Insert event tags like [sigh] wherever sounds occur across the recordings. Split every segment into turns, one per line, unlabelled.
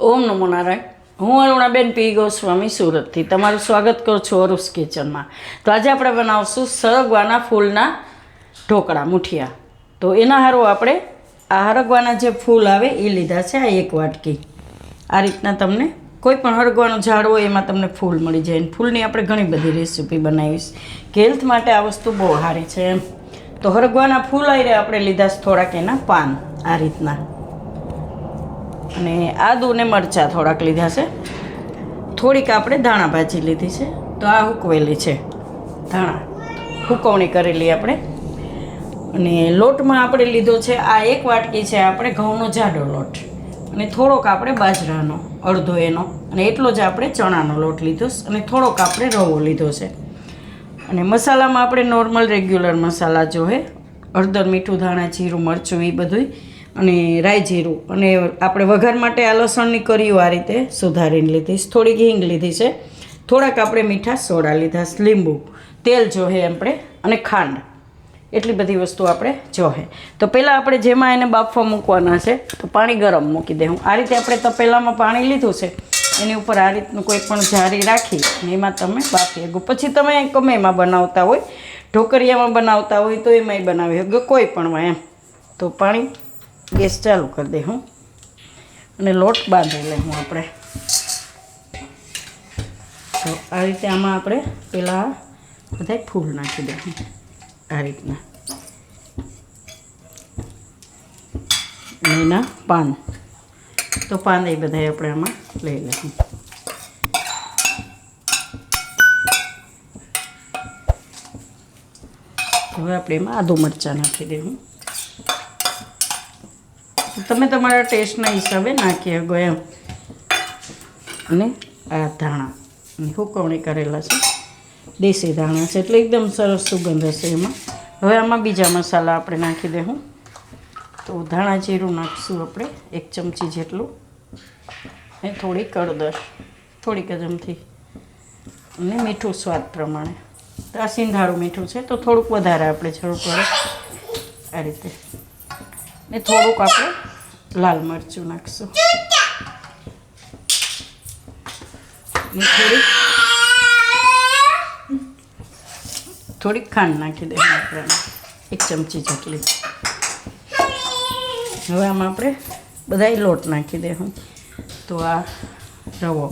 ઓમ નમો નારાયણ. હું અરુણાબેન પી. ગોસ્વામી સુરતથી. તમારું સ્વાગત કરું છું અરુસ કિચનમાં. તો આજે આપણે બનાવશું સરગવાના ફૂલના ઢોકળા, મુઠિયા. તો એના હારું આપણે આ હરગવાના જે ફૂલ આવે એ લીધા છે આ એક વાટકી. આ રીતના તમને કોઈ પણ હરગવાનું ઝાડ હોય એમાં તમને ફૂલ મળી જાય. ફૂલની આપણે ઘણી બધી રેસીપી બનાવીશ. કે હેલ્થ માટે આ વસ્તુ બહુ સારી છે એમ. તો હરગવાના ફૂલ આવીને આપણે લીધા છે થોડાક એના પાન આ રીતના. અને આદુ ને મરચાં થોડાક લીધા છે. થોડીક આપણે ધાણા ભાજી લીધી છે. તો આ હુકવેલી છે. ધાણા. હુકવણી કરેલી આપણે. અને લોટમાં આપણે લીધો છે, આ એક વાટકી છે આપણે ઘઉંનો જાડો લોટ. અને થોડોક આપણે બાજરાનો, અડધો એનો. અને એટલો જ આપણે ચણાનો લોટ લીધો અને થોડોક આપણે રવો લીધો છે. અને મસાલામાં આપણે નોર્મલ રેગ્યુલર મસાલા જો હે મીઠું, ધાણા, જીરું, મરચું એ બધું અને રાઈ જીરું. અને આપણે વઘાર માટે આ લસણની કરીઓ આ રીતે સુધારીને લીધી થોડીક હિંગ લીધી છે. થોડાક આપણે મીઠા સોડા લીધા લીંબુ, તેલ જોહે આપણે અને ખાંડ. એટલી બધી વસ્તુ આપણે જોહે. તો પહેલાં આપણે જેમાં એને બાફવા મૂકવાના છે, તો પાણી ગરમ મૂકી દેવું આ રીતે આપણે તપેલામાં પાણી લીધું છે, એની ઉપર આ રીતનું કોઈ પણ જારી રાખી અને એમાં તમે બાફી શકો. પછી તમે ગમે એમાં બનાવતા હોય ઢોકરિયામાં બનાવતા હોય તો એમાંય બનાવી શકો, કોઈ પણ એમ. તો પાણી ગેસ ચાલુ કરી દે હું. અને લોટ બાંધી લે હું આપણે. તો આ રીતે આમાં આપણે પહેલાં બધા ફૂલ નાખી દે આ રીતના. એના પાન. તો પાન એ બધા આપણે આમાં લઈ લઈશું હવે આપણે એમાં આદુ મરચાં નાખી દેવું તમે તમારા ટેસ્ટના હિસાબે નાખી શકો એમ. અને આ ધાણા. હુકવણી કરેલા છે. દેશી ધાણા છે. એટલે એકદમ સરસ સુગંધ હશે એમાં. હવે આમાં બીજા મસાલા આપણે નાખી દઉં તો ધાણા જીરું નાખીશું આપણે એક ચમચી જેટલું. અને થોડી કળદર. થોડીક કદમથી અને મીઠું સ્વાદ પ્રમાણે. તો આ સિંધાળું મીઠું છે. તો થોડુંક વધારે આપણે જરૂર પડે. આ રીતે. ને થોડુંક આપણે લાલ મરચું નાખીશું. ને થોડીક થોડીક ખાંડ નાખી દઈએ આપણે એક ચમચી જેટલી. હવે આમાં આપણે બધાય લોટ નાખી દઈશું તો આ રવો.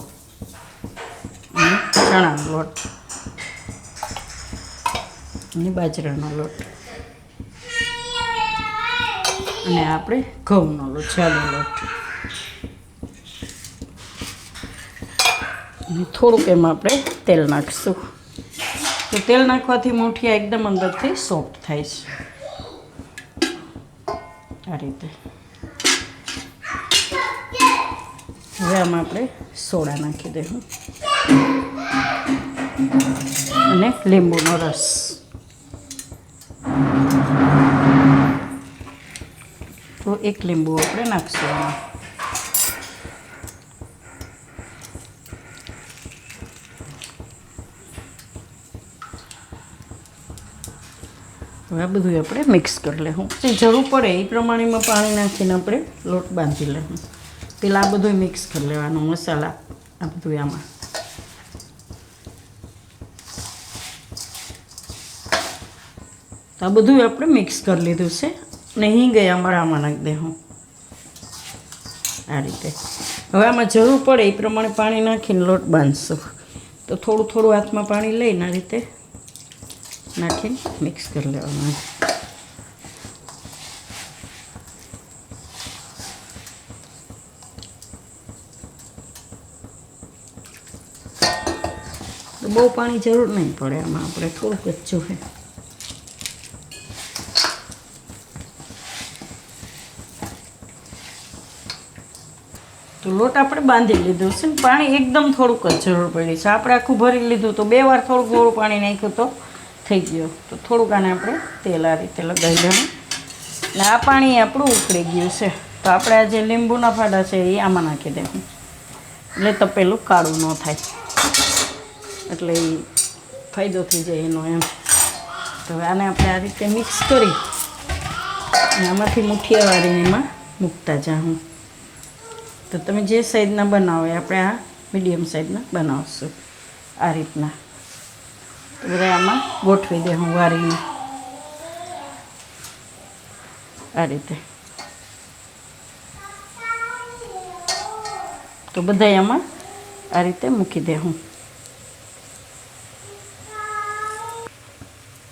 અને ચણાનો લોટ. અને બાજરાનો લોટ. અને આપણે ઘઉંનો લોટ ચાલો લોટ થોડુંક એમાં આપણે તેલ નાખીશું. તો તેલ નાખવાથી મૂઠિયા એકદમ અંદરથી સોફ્ટ થાય છે. આ રીતે. હવે આમાં આપણે સોડા નાખી દઈશું અને લીંબુનો રસ. તો એક લીંબુ આપણે નાખશું હવે આ બધું આપણે મિક્સ કરી લેવું. જે જરૂર પડે એ પ્રમાણેમાં પાણી નાખીને આપણે લોટ બાંધી લેવું. પેલા આ બધું મિક્સ કરી લેવાનું, મસાલા, આ બધું આમાં. તો આ બધું આપણે મિક્સ કરી લીધું છે. ને હિંગ અમારા આમાં નાખી દેવું આ રીતે. હવે આમાં જરૂર પડે એ પ્રમાણે પાણી નાખીને લોટ બાંધશું. તો થોડું થોડું હાથમાં પાણી લઈને આ રીતે નાખીને મિક્સ કરી લેવાનું. બહુ પાણી જરૂર નહીં પડે આમાં, આપણે થોડુંક જ જોઈએ તો લોટ આપણે બાંધી લીધું છે. ને પાણી એકદમ થોડુંક જ જરૂર પડી છે. આપણે આખું ભરી લીધું તો બે વાર થોડુંક થોડું પાણી નાખ્યું તો થઈ ગયો. તો થોડુંક આને આપણે તેલ આ રીતે લગાવી દેવું ને આ પાણી આપણું ઉકળી ગયું છે. તો આપણે આ જે લીંબુના ફાડા છે એ આમાં નાખી દેવું એટલે તપેલું કાળું ન થાય. એટલે એ ફાયદો થઈ જાય એનો એમ. તો આને આપણે આ રીતે મિક્સ કરી અને આમાંથી મુઠિયા વાળીને એમાં મૂકતા જાઉં તો તમે જે સાઈઝના બનાવો એ આપણે આ મીડિયમ સાઈઝના બનાવશું. આ રીતના. તો બધા આમાં ગોઠવી દે હું વારીને. આ રીતે. તો બધા આમાં આ રીતે મૂકી દે હું.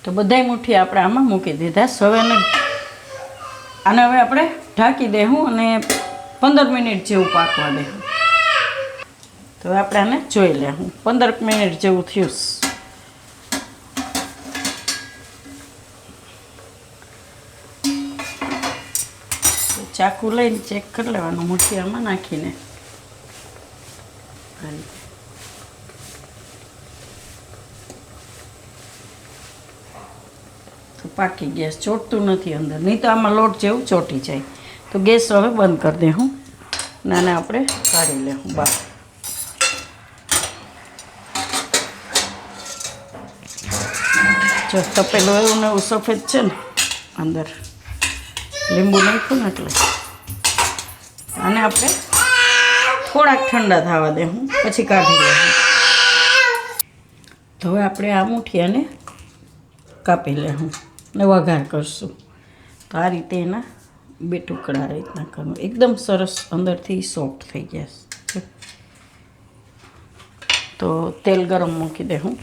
તો બધાય મુઠ્ઠી આપણે આમાં મૂકી દીધા. સવેને આને હવે આપણે ઢાંકી દેવું અને પંદર મિનિટ જેવું પાકવા દે. તો આપણે આને જોઈ લેવું પંદર મિનિટ જેવું થયું ચાકુ લઈને ચેક કરી લેવાનું મુઠિયામાં નાખીને. તો પાકી ગેસ ચોટતું નથી અંદર. નહીં તો આમાં લોટ જેવું ચોટી જાય. તો ગેસ હવે બંધ કરી દે હું નાને આપણે કાઢી લે હું બહાર જો તપેલું એવું ને એવું સફેદ છે ને, અંદર. લીંબુ નાખ્યું ને એટલે. અને આપણે થોડાક ઠંડા થવા દે હું પછી કાઢી લઉં તો હવે આપણે આ મૂઠિયાને કાપી લે હું ને વઘાર કરશું. તો આ રીતે એના બે ટુકડા આ રીતના કરવું એકદમ સરસ અંદરથી સોફ્ટ થઈ ગયા છે. તો તેલ ગરમ મૂકી દે હું.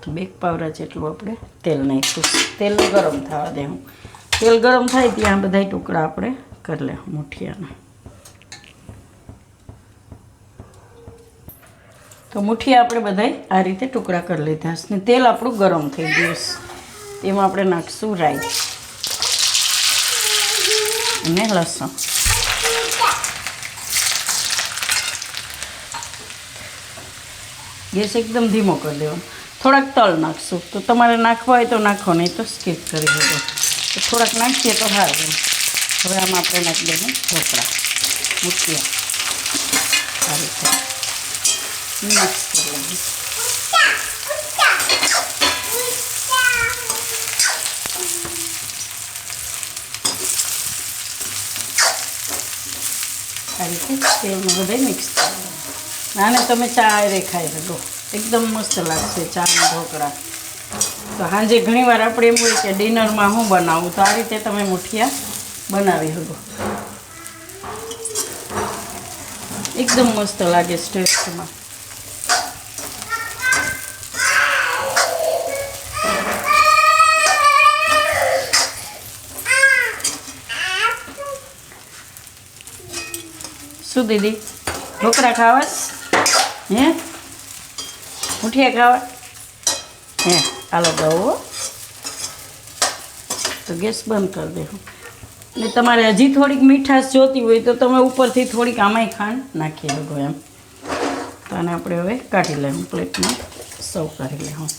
તો બે પાવરા જેટલું આપણે તેલ નાખીશું તેલ ગરમ થવા દેવું તેલ ગરમ થાય ત્યાં બધાય ટુકડા આપણે કરી લે મુઠિયાના. તો મુઠિયા આપણે બધાય આ રીતે ટુકડા કરી લીધા છે. ને તેલ આપણું ગરમ થઈ ગયું છે. તેમાં આપણે નાખીશું રાઈ અને લસણ. ગેસ એકદમ ધીમો કરી દેવાનો. થોડાક તલ નાખશું. તો તમારે નાખવા હોય તો નાખો, નહીં તો સ્કીપ કરી દેજો તો થોડાક નાખીએ તો સારું હવે આમાં આપણે નાખી દઈએ ઢોકળા મૂકીએ આ રીતે મિક્સ કરી લઈએ આ રીતે તેલમાં બધા મિક્સ કરી આને તમે ચા હારે ખાઈ શકો એકદમ મસ્ત લાગશે ચાના ઢોકળા તો સાંજે ઘણીવાર આપણે એમ હોય કે ડિનરમાં હું બનાવું? તો આ રીતે તમે મુઠિયા બનાવી શકો. એકદમ મસ્ત લાગે ટેસ્ટમાં શું દીદી? ઢોકળા ખાવાસ હે? મુઠિયા ખાવા? હે? હાલો દઉં તો ગેસ બંધ કરી દેવું ને તમારે હજી થોડીક મીઠાશ જોતી હોય તો તમે ઉપરથી થોડીક આમાંય ખાંડ નાખી શકો એમ. તો આને આપણે હવે કાઢી લેવું પ્લેટમાં. સર્વ કરી લેવું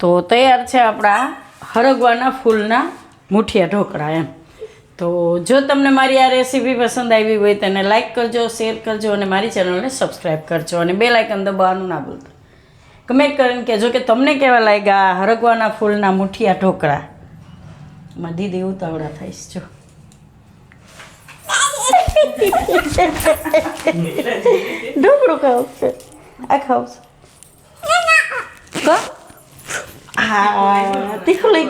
તો તૈયાર છે આપણા હરગવાના ફૂલના મુઠિયા ઢોકળા એમ. તો જો તમને મારી આ રેસીપી પસંદ આવી હોય તેને લાઈક કરજો શેર કરજો અને મારી ચેનલને સબસ્ક્રાઈબ કરજો અને બે લાઇકન દબાવવાનું ના ભૂલતા. કમેન્ટ કરીને કહેજો કે તમને કેવા લાગ્યા હરગવાના ફૂલના મુઠિયા ઢોકળા? માં દીદી ઉતાવળા થઈશ જો. [laughs] ઢોકળું ખાવ. છે આ ખાવ છે à tiết linh